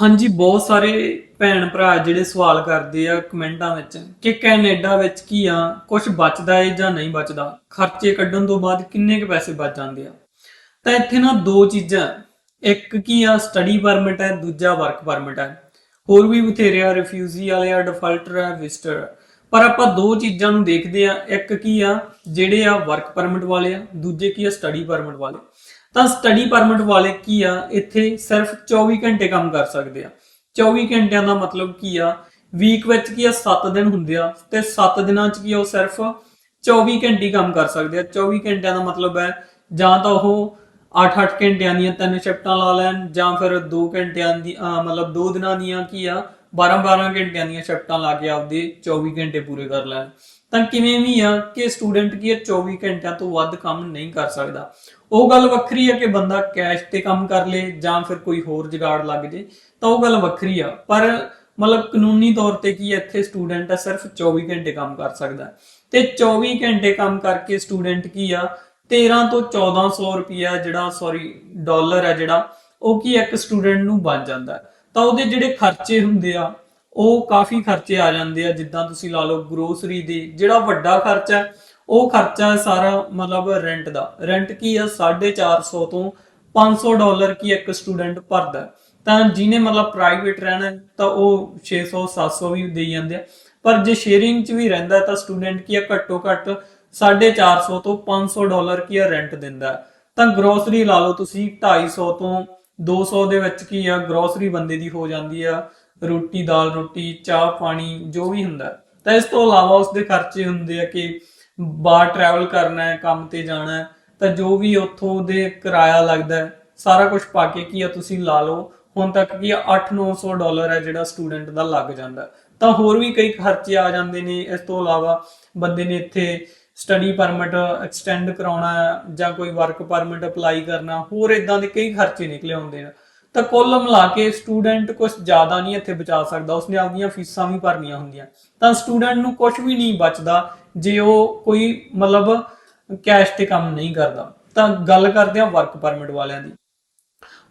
ਹਾਂਜੀ, ਬਹੁਤ ਸਾਰੇ ਭੈਣ ਭਰਾ ਜਿਹੜੇ ਸਵਾਲ ਕਰਦੇ ਆ ਕਮੈਂਟਾਂ ਵਿੱਚ ਕਿ ਕੈਨੇਡਾ ਵਿੱਚ ਕੀ ਆ ਕੁਝ ਬਚਦਾ ਏ ਜਾਂ ਨਹੀਂ ਬਚਦਾ? ਖਰਚੇ ਕੱਢਣ ਤੋਂ ਬਾਅਦ ਕਿੰਨੇ ਕੁ ਪੈਸੇ ਬਚ ਜਾਂਦੇ ਆ? ਤਾਂ ਇੱਥੇ ਨਾ ਦੋ ਚੀਜ਼ਾਂ। ਇੱਕ ਕੀ ਆ ਸਟੱਡੀ ਪਰਮਿਟ ਹੈ, ਦੂਜਾ ਵਰਕ ਪਰਮਿਟ ਹੈ। ਹੋਰ ਵੀ ਬਥੇਰੇ ਆ ਰਿਫਿਊਜੀ ਵਾਲੇ ਆ ਡਿਫਾਲਟਰ ਆ ਵਿਜ਼ਟਰ ਪਰ ਆਪਾਂ ਦੋ ਚੀਜ਼ਾਂ ਨੂੰ ਦੇਖਦੇ ਆ। ਇੱਕ ਕੀ ਆ, ਜਿਹੜੇ ਆ ਵਰਕ ਪਰਮਿਟ ਵਾਲੇ ਆ, ਦੂਜੇ ਕੀ ਆ ਸਟੱਡੀ ਪਰਮਿਟ ਵਾਲੇ। ਤਾਂ ਸਟੱਡੀ ਪਰਮਿਟ ਵਾਲੇ ਕੀ ਆ? ਇੱਥੇ ਸਿਰਫ 24 ਘੰਟੇ ਕੰਮ ਕਰ ਸਕਦੇ ਆ। 24 ਘੰਟਿਆਂ ਦਾ ਮਤਲਬ ਕੀ ਆ? ਵੀਕ ਵਿੱਚ ਕੀ ਆ? 7 ਦਿਨ ਹੁੰਦੇ ਆ। ਤੇ 7 ਦਿਨਾਂ ਚ ਕੀ ਆ? ਉਹ ਸਿਰਫ 24 ਘੰਟੇ ਕੰਮ ਕਰ ਸਕਦੇ ਆ। 24 ਘੰਟਿਆਂ ਦਾ ਮਤਲਬ ਹੈ ਜਾਂ ਤਾਂ ਉਹ 8-8 ਘੰਟਿਆਂ ਦੀਆਂ ਤਿੰਨ ਸ਼ਿਫਟਾਂ ਲਾ ਲੈਣ ਜਾਂ ਫਿਰ 2 ਘੰਟਿਆਂ ਦੀ ਮਤਲਬ 2 ਦਿਨਾਂ ਦੀਆਂ ਕੀ ਆ? 12-12 ਘੰਟਿਆਂ ਦੀਆਂ ਸ਼ਿਫਟਾਂ ਲਾ ਕੇ ਆਪਦੇ 24 ਘੰਟੇ ਪੂਰੇ ਕਰ ਲੈਣ। ਤਾਂ ਕਿਵੇਂ ਵੀ ਆ ਕਿ ਸਟੂਡੈਂਟ ਕੀ ਆ 24 ਘੰਟਿਆਂ ਤੋਂ ਵੱਧ ਕੰਮ ਨਹੀਂ ਕਰ ਸਕਦਾ। ਉਹ ਗੱਲ ਵੱਖਰੀ ਆ ਕਿ ਬੰਦਾ ਕੈਸ਼ ਤੇ ਕੰਮ ਕਰ ਲੇ ਜਾਂ ਫਿਰ ਕੋਈ ਹੋਰ ਜੁਗਾੜ ਲੱਗ ਜੇ, ਤਾਂ ਉਹ ਗੱਲ ਵੱਖਰੀ ਆ। ਪਰ ਮਤਲਬ ਕਾਨੂੰਨੀ ਤੌਰ ਤੇ ਕੀ ਇੱਥੇ ਸਟੂਡੈਂਟ ਆ ਸਿਰਫ 24 ਘੰਟੇ ਕੰਮ ਕਰ ਸਕਦਾ। ਤੇ 24 ਘੰਟੇ ਕੰਮ ਕਰਕੇ ਸਟੂਡੈਂਟ ਕੀ ਆ 13 ਤੋਂ 1400 ਰੁਪਿਆ ਜਿਹੜਾ ਸੌਰੀ ਡਾਲਰ ਆ ਜਿਹੜਾ, ਉਹ ਕੀ ਇੱਕ ਸਟੂਡੈਂਟ ਨੂੰ ਬਣ ਜਾਂਦਾ। ਹੈ। ਤਾਂ ਉਹਦੇ ਜਿਹੜੇ ਖਰਚੇ ਹੁੰਦੇ ਆ, ਉਹ ਕਾਫੀ ਖਰਚੇ ਆ ਜਾਂਦੇ ਆ, ਜਿੱਦਾਂ ਤੁਸੀਂ ਲਾ ਲਓ ਗਰੋਸਰੀ ਦੇ, ਜਿਹੜਾ ਵੱਡਾ ਖਰਚਾ ਉਹ ਖਰਚਾ ਸਾਰਾ ਮਤਲਬ ਰੈਂਟ ਦਾ। ਰੈਂਟ ਕੀ ਆ? 450 ਤੋਂ 500 ਡਾਲਰ ਕੀ ਇੱਕ ਸਟੂਡੈਂਟ ਭਰਦਾ ਤਾਂ ਜਿਹਨੇ ਮਤਲਬ ਪ੍ਰਾਈਵੇਟ ਰਹਿਣਾ ਤਾਂ ਉਹ 600 700 ਵੀ ਦੇਈ ਜਾਂਦੇ ਆ। ਪਰ ਜੇ ਸ਼ੇਅਰਿੰਗ 'ਚ ਵੀ ਰਹਿੰਦਾ ਤਾਂ ਸਟੂਡੈਂਟ ਕੀ ਆ? ਘੱਟੋ ਘੱਟ 450 ਤੋਂ 500 ਡਾਲਰ ਕੀ ਆ ਰੈਂਟ ਦਿੰਦਾ ਤਾਂ ਗਰੋਸਰੀ ਲਾ ਲਓ ਤੁਸੀਂ 250 ਤੋਂ 200 ਦੇ ਵਿੱਚ ਕੀ ਆ ਗਰੋਸਰੀ ਬੰਦੇ ਦੀ ਹੋ ਜਾਂਦੀ ਆ, ਰੋਟੀ, ਦਾਲ, ਰੋਟੀ, ਚਾਹ, ਪਾਣੀ, ਜੋ ਵੀ ਹੁੰਦਾ। ਤਾਂ ਇਸ ਤੋਂ ਇਲਾਵਾ ਉਸਦੇ ਖਰਚੇ ਹੁੰਦੇ ਆ ਕਿ ਬਾਹਰ ਟਰੈਵਲ ਕਰਨਾ ਹੈ, ਕੰਮ ਤੇ ਜਾਣਾ ਹੈ, ਤਾਂ ਜੋ ਵੀ ਉੱਥੋਂ ਦੇ ਕਿਰਾਇਆ ਲੱਗਦਾ ਹੈ, ਸਾਰਾ ਕੁਝ ਪਾ ਕੇ ਕੀ ਆ, ਤੁਸੀਂ ਲਾ ਲਓ। ਹੁਣ ਤੱਕ ਕੀ ਆ 8-900 ਡਾਲਰ ਹੈ ਜਿਹੜਾ ਸਟੂਡੈਂਟ ਦਾ ਲੱਗ ਜਾਂਦਾ। ਤਾਂ ਹੋਰ ਵੀ ਕਈ ਖਰਚੇ ਆ ਜਾਂਦੇ ਨੇ। ਇਸ ਤੋਂ ਇਲਾਵਾ ਬੰਦੇ ਨੇ ਇੱਥੇ ਸਟੱਡੀ ਪਰਮਿਟ ਐਕਸਟੈਂਡ ਕਰਾਉਣਾ ਜਾਂ ਕੋਈ ਵਰਕ ਪਰਮਿਟ ਅਪਲਾਈ ਕਰਨਾ, ਹੋਰ ਇਦਾਂ ਦੇ ਕਈ ਖਰਚੇ ਨਿਕਲੇ ਆਉਂਦੇ ਨੇ ਤਾਂ ਕੁੱਲ ਮਿਲਾ ਕੇ ਸਟੂਡੈਂਟ ਕੁਝ ਜ਼ਿਆਦਾ ਨਹੀਂ ਇੱਥੇ ਬਚਾ ਸਕਦਾ, ਉਸਨੇ ਆਪਣੀਆਂ ਫੀਸਾਂ ਵੀ ਭਰਨੀਆਂ ਹੁੰਦੀਆਂ। ਤਾਂ ਸਟੂਡੈਂਟ ਨੂੰ ਕੁਝ ਵੀ ਨਹੀਂ ਬਚਦਾ ਜੇ ਉਹ ਕੋਈ ਮਤਲਬ ਕੈਸ਼ ਤੇ ਕੰਮ ਨਹੀਂ ਕਰਦਾ। ਤਾਂ ਗੱਲ ਕਰਦੇ ਹਾਂ ਵਰਕ ਪਰਮਿਟ ਵਾਲਿਆਂ ਦੀ।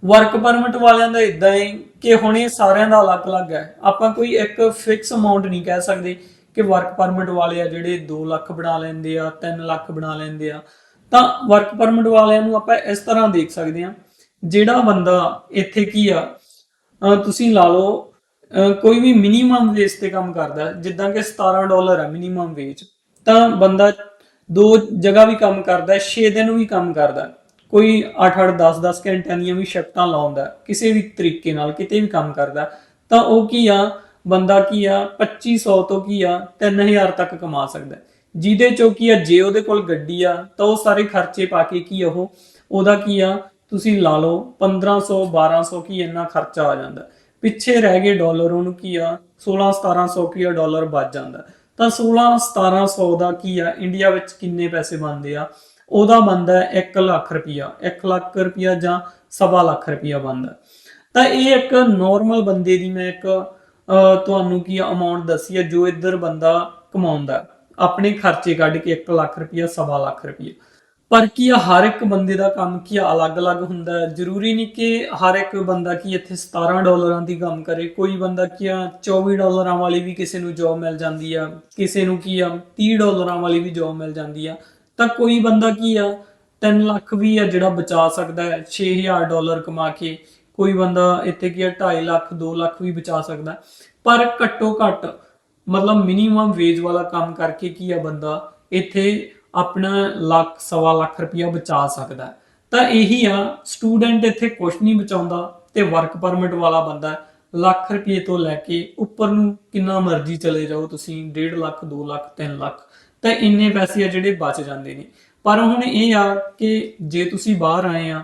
ਵਰਕ ਪਰਮਿਟ ਵਾਲਿਆਂ ਦਾ ਇਦਾਂ ਹੈ ਕਿ ਹੁਣ ਇਹ ਸਾਰਿਆਂ ਦਾ ਅਲੱਗ-ਅਲੱਗ ਹੈ। ਆਪਾਂ ਕੋਈ ਇੱਕ ਫਿਕਸ ਅਮਾਉਂਟ ਨਹੀਂ ਕਹਿ ਸਕਦੇ। ਕਿ ਵਰਕ ਪਰਮਿਟ ਵਾਲੇ ਆ ਜਿਹੜੇ 2 ਲੱਖ ਬਣਾ ਲੈਂਦੇ ਆ 3 ਲੱਖ ਬਣਾ ਲੈਂਦੇ ਆ, ਤਾਂ ਵਰਕ ਪਰਮਿਟ ਵਾਲਿਆਂ ਨੂੰ ਆਪਾਂ ਇਸ ਤਰ੍ਹਾਂ ਦੇਖ ਸਕਦੇ ਆ ਜਿਹੜਾ ਬੰਦਾ ਇੱਥੇ ਕੀ ਆ ਤੁਸੀਂ ਲਾ ਲਓ ਕੋਈ ਵੀ ਮਿਨੀਮਮ ਵੇਜ ਤੇ ਕੰਮ ਕਰਦਾ, ਜਿੱਦਾਂ ਕਿ 17 ਡਾਲਰ ਹੈ ਮਿਨੀਮਮ ਵੇਜ ਤਾਂ ਬੰਦਾ ਦੋ ਜਗ੍ਹਾ ਵੀ ਕੰਮ ਕਰਦਾ 6 ਦਿਨ ਵੀ ਕੰਮ ਕਰਦਾ, ਕੋਈ 8-8 10-10 ਘੰਟਿਆਂ ਦੀਆਂ ਵੀ ਸ਼ਿਫਟਾਂ ਲਾਉਂਦਾ, ਕਿਸੇ ਵੀ ਤਰੀਕੇ ਨਾਲ ਕਿਤੇ ਵੀ ਕੰਮ ਕਰਦਾ, ਤਾਂ ਉਹ ਕੀ ਆ ਬੰਦਾ ਕੀ ਆ 2500 ਤੋਂ ਕੀ ਆ 3000 ਤੱਕ ਕਮਾ ਸਕਦਾ ਜਿਹਦੇ ਚੋਂ ਕੀ ਆ, ਜੇ ਉਹਦੇ ਕੋਲ ਗੱਡੀ ਆ, ਤਾਂ ਉਹ ਸਾਰੇ ਖਰਚੇ ਪਾ ਕੇ ਕੀ ਉਹ? ਉਹਦਾ ਕੀ ਆ, ਤੁਸੀਂ ਲਾ ਲਓ 1500 1200 ਕੀ ਇੰਨਾ ਖਰਚਾ ਆ ਜਾਂਦਾ। ਪਿੱਛੇ ਰਹਿ ਗਏ ਡਾਲਰ, ਉਹਨੂੰ ਕੀ ਆ 16 1700 ਕੀ ਆ, ਡਾਲਰ ਬਚ ਜਾਂਦਾ। ਹੈ। ਤਾਂ 16 1700 ਦਾ ਕੀ ਆ, ਇੰਡੀਆ ਵਿੱਚ ਕਿੰਨੇ ਪੈਸੇ ਬਣਦੇ ਆ? ਉਹਦਾ ਬਣਦਾ 1 ਲੱਖ ਰੁਪਿਆ 1 ਲੱਖ ਰੁਪਿਆ ਜਾਂ ਸਵਾ ਲੱਖ ਰੁਪਿਆ ਬਣਦਾ। ਤਾਂ ਇਹ ਇੱਕ ਨਾਰਮਲ ਬੰਦੇ ਦੀ ਮੈਂ ਇੱਕ ਤੁਹਾਨੂੰ ਕੀ ਅਮਾਉਂਟ ਦੱਸੀ ਹੈ ਜੋ ਇੱਧਰ ਬੰਦਾ ਕਮਾਉਂਦਾ ਆਪਣੇ ਖਰਚੇ ਕੱਢ ਕੇ 1 ਲੱਖ ਰੁਪਿਆ ਸਵਾ ਲੱਖ ਰੁਪਿਆ ਪਰ ਕੀ ਆ, ਹਰ ਇੱਕ ਬੰਦੇ ਦਾ ਕੰਮ ਕੀ ਆ, ਅਲੱਗ-ਅਲੱਗ ਹੁੰਦਾ ਹੈ? ਜ਼ਰੂਰੀ ਨਹੀਂ ਕਿ ਹਰ ਇੱਕ ਬੰਦਾ ਕੀ ਇੱਥੇ 17 ਡਾਲਰਾਂ ਦੀ ਕੰਮ ਕਰੇ। ਕੋਈ ਬੰਦਾ ਕੀ ਆ 24 ਡਾਲਰਾਂ ਵਾਲੀ ਵੀ ਕਿਸੇ ਨੂੰ ਜੌਬ ਮਿਲ ਜਾਂਦੀ ਆ, ਕਿਸੇ ਨੂੰ ਕੀ ਆ 30 ਡਾਲਰਾਂ ਵਾਲੀ ਵੀ ਜੌਬ ਮਿਲ ਜਾਂਦੀ ਆ। ਤਾਂ ਕੋਈ ਬੰਦਾ ਕੀ ਆ 3 ਲੱਖ ਵੀ ਆ ਜਿਹੜਾ ਬਚਾ ਸਕਦਾ ਹੈ 6000 ਡਾਲਰ ਕਮਾ ਕੇ। ਕੋਈ ਬੰਦਾ ਇੱਥੇ ਕੀ ਆ 2.5 ਲੱਖ 2 ਲੱਖ ਵੀ ਬਚਾ ਸਕਦਾ। ਪਰ ਘੱਟੋ ਘੱਟ, ਮਤਲਬ ਮਿਨੀਮਮ ਵੇਜ ਵਾਲਾ ਕੰਮ ਕਰਕੇ ਕੀ ਆ ਬੰਦਾ, ਇੱਥੇ ਆਪਣਾ ਲੱਖ, ਸਵਾ ਲੱਖ ਰੁਪਇਆ ਬਚਾ ਸਕਦਾ। ਤਾਂ ਇਹੀ ਆ ਸਟੂਡੈਂਟ ਇੱਥੇ ਕੁਝ ਨਹੀਂ ਬਚਾਉਂਦਾ ਤੇ ਵਰਕ ਪਰਮਿਟ ਵਾਲਾ ਬੰਦਾ ਲੱਖ ਰੁਪਏ ਤੋਂ ਲੈ ਕੇ ਉੱਪਰ ਨੂੰ ਕਿੰਨਾ ਮਰਜ਼ੀ ਚਲੇ ਜਾਓ ਤੁਸੀਂ 1.5 ਲੱਖ 2 ਲੱਖ 3 ਲੱਖ, ਤਾਂ ਇੰਨੇ ਪੈਸੇ ਆ ਜਿਹੜੇ ਬਚ ਜਾਂਦੇ ਨੇ। ਪਰ ਹੁਣ ਇਹ ਆ ਕਿ ਜੇ ਤੁਸੀਂ ਬਾਹਰ ਆਏ ਆ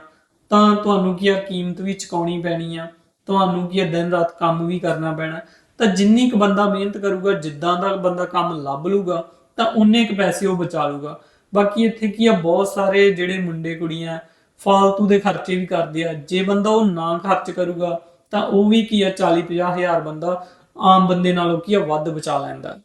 ਤਾਂ ਤੁਹਾਨੂੰ ਕੀ ਆ, ਕੀਮਤ ਵੀ ਚੁਕਾਉਣੀ ਪੈਣੀ ਆ, ਤੁਹਾਨੂੰ ਕੀ ਆ, ਦਿਨ ਰਾਤ ਕੰਮ ਵੀ ਕਰਨਾ ਪੈਣਾ। ਤਾਂ ਜਿੰਨੀ ਕੁ ਬੰਦਾ ਮਿਹਨਤ ਕਰੂਗਾ, ਜਿੱਦਾਂ ਦਾ ਬੰਦਾ ਕੰਮ ਲੱਭ ਲੂਗਾ, ਤਾਂ ਉਨੇ ਕੁ ਪੈਸੇ ਉਹ ਬਚਾ ਲੂਗਾ। ਬਾਕੀ ਇੱਥੇ ਕੀ ਆ, ਬਹੁਤ ਸਾਰੇ ਜਿਹੜੇ ਮੁੰਡੇ ਕੁੜੀਆਂ ਫਾਲਤੂ ਦੇ ਖਰਚੇ ਵੀ ਕਰਦੇ ਆ। ਜੇ ਬੰਦਾ ਉਹ ਨਾ ਖਰਚ ਕਰੂਗਾ, ਤਾਂ ਉਹ ਵੀ ਕੀ ਆ 40 50 ਹਜ਼ਾਰ ਬੰਦਾ ਆਮ ਬੰਦੇ ਨਾਲੋਂ ਕੀ ਆ, ਵੱਧ ਬਚਾ ਲੈਂਦਾ।